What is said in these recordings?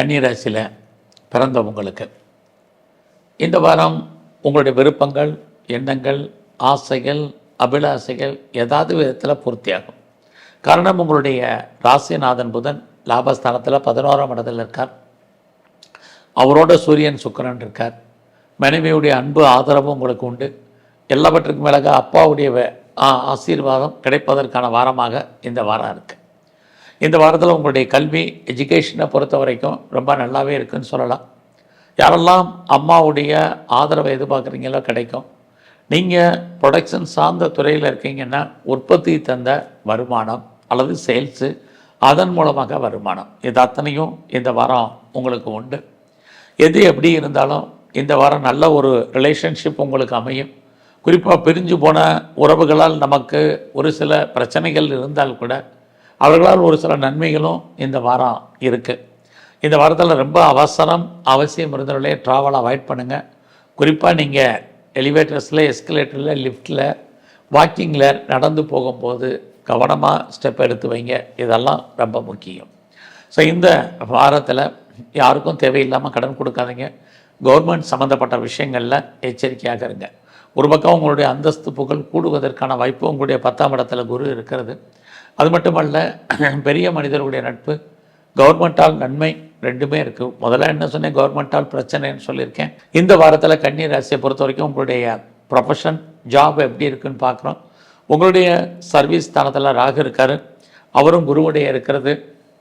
கன்னிராசியில் பிறந்தவங்களுக்கு இந்த வாரம் உங்களுடைய விருப்பங்கள் எண்ணங்கள் ஆசைகள் அபிலாசைகள் ஏதாவது விதத்தில் பூர்த்தியாகும். காரணம் உங்களுடைய ராசிநாதன் புதன் லாபஸ்தானத்தில் பதினோராம் இடத்துல இருக்கார். அவரோட சூரியன் சுக்கரன் இருக்கார். மனைவியுடைய அன்பு ஆதரவு உங்களுக்கு உண்டு. எல்லாவற்றுக்கும் மேலாக அப்பாவுடைய ஆ- ஆசீர்வாதம் கிடைப்பதற்கான வாரமாக இந்த வாரம் இருக்குது இந்த வாரத்தில் உங்களுடைய கல்வி எஜுகேஷனை பொறுத்த வரைக்கும் ரொம்ப நல்லாவே இருக்குன்னு சொல்லலாம். யாரெல்லாம் அம்மாவுடைய ஆதரவை எதிர்பார்க்குறீங்களோ கிடைக்கும். நீங்கள் ப்ரொடக்ஷன் சார்ந்த துறையில் இருக்கீங்கன்னா உற்பத்தி தந்த வருமானம் அல்லது சேல்ஸு அதன் மூலமாக வருமானம். இது அத்தனையும் இந்த வாரம் உங்களுக்கு உண்டு. எது எப்படி இருந்தாலும் இந்த வாரம் நல்ல ஒரு ரிலேஷன்ஷிப் உங்களுக்கு அமையும். குறிப்பாக பிரிஞ்சு போன உறவுகளால் நமக்கு ஒரு சில பிரச்சனைகள் இருந்தால் கூட அவர்களால் ஒரு சில நன்மைகளும் இந்த வாரம் இருக்குது இந்த வாரத்தில் ரொம்ப அவசரம் அவசியம் இருந்தவர்களே ட்ராவல் அவாய்ட் பண்ணுங்கள் குறிப்பாக நீங்கள் எலிவேட்டர்ஸில் எஸ்கலேட்டரில் லிஃப்ட்டில் வாக்கிங்கில் நடந்து போகும்போது கவனமாக ஸ்டெப் எடுத்து வைங்க. இதெல்லாம் ரொம்ப முக்கியம். ஸோ இந்த வாரத்தில் யாருக்கும் தேவையில்லாமல் கடன் கொடுக்காதீங்க. கவர்மெண்ட் சம்மந்தப்பட்ட விஷயங்களில் எச்சரிக்கையாக இருங்க. ஒரு பக்கம் உங்களுடைய அந்தஸ்து புகழ் கூடுவதற்கான வாய்ப்பு உங்களுடைய பத்தாம் இடத்துல குரு இருக்கிறது. அது மட்டுமல்ல பெரிய மனிதர்களுடைய நட்பு கவர்மெண்ட்டால் நன்மை ரெண்டுமே இருக்குது முதல்ல என்ன சொன்னேன்? கவர்மெண்ட்டால் பிரச்சனைன்னு சொல்லியிருக்கேன். இந்த வாரத்தில் கன்னி ராசியை பொறுத்த வரைக்கும் உங்களுடைய ப்ரொஃபஷன் ஜாப் எப்படி இருக்குன்னு பார்க்குறோம் உங்களுடைய சர்வீஸ் ஸ்தானத்தில் ராகு இருக்கார். அவரும் குருவுடைய இருக்கிறது.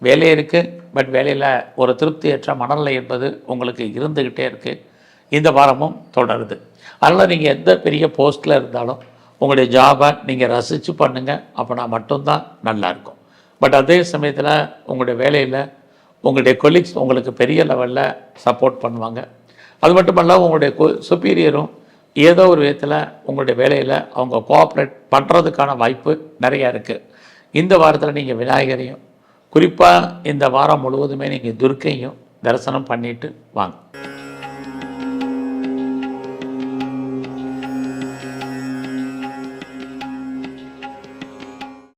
வேலை இருக்குது பட் வேலையில் ஒரு திருப்தியற்ற மனநிலை என்பது உங்களுக்கு இருந்துக்கிட்டே இருக்குது இந்த வாரமும் தொடருது. அதனால் நீங்கள் எந்த பெரிய போஸ்ட்டில் இருந்தாலும் உங்களுடைய ஜாபை நீங்கள் ரசித்து பண்ணுங்கள் அப்போனா மட்டும்தான் நல்லாயிருக்கும் பட் அதே சமயத்தில் உங்களுடைய வேலையில் உங்களுடைய கொலீக்ஸ் உங்களுக்கு பெரிய லெவலில் சப்போர்ட் பண்ணுவாங்க. அது மட்டுமல்ல உங்களுடைய சுப்பீரியரும் ஏதோ ஒரு விதத்தில் உங்களுடைய வேலையில் அவங்க கோஆப்ரேட் பண்ணுறதுக்கான வாய்ப்பு நிறையா இருக்குது இந்த வாரத்தில் நீங்கள் விநாயகரையும் குறிப்பாக இந்த வாரம் முழுவதுமே நீங்கள் துர்க்கையும் தரிசனம் பண்ணிட்டு வாங்க.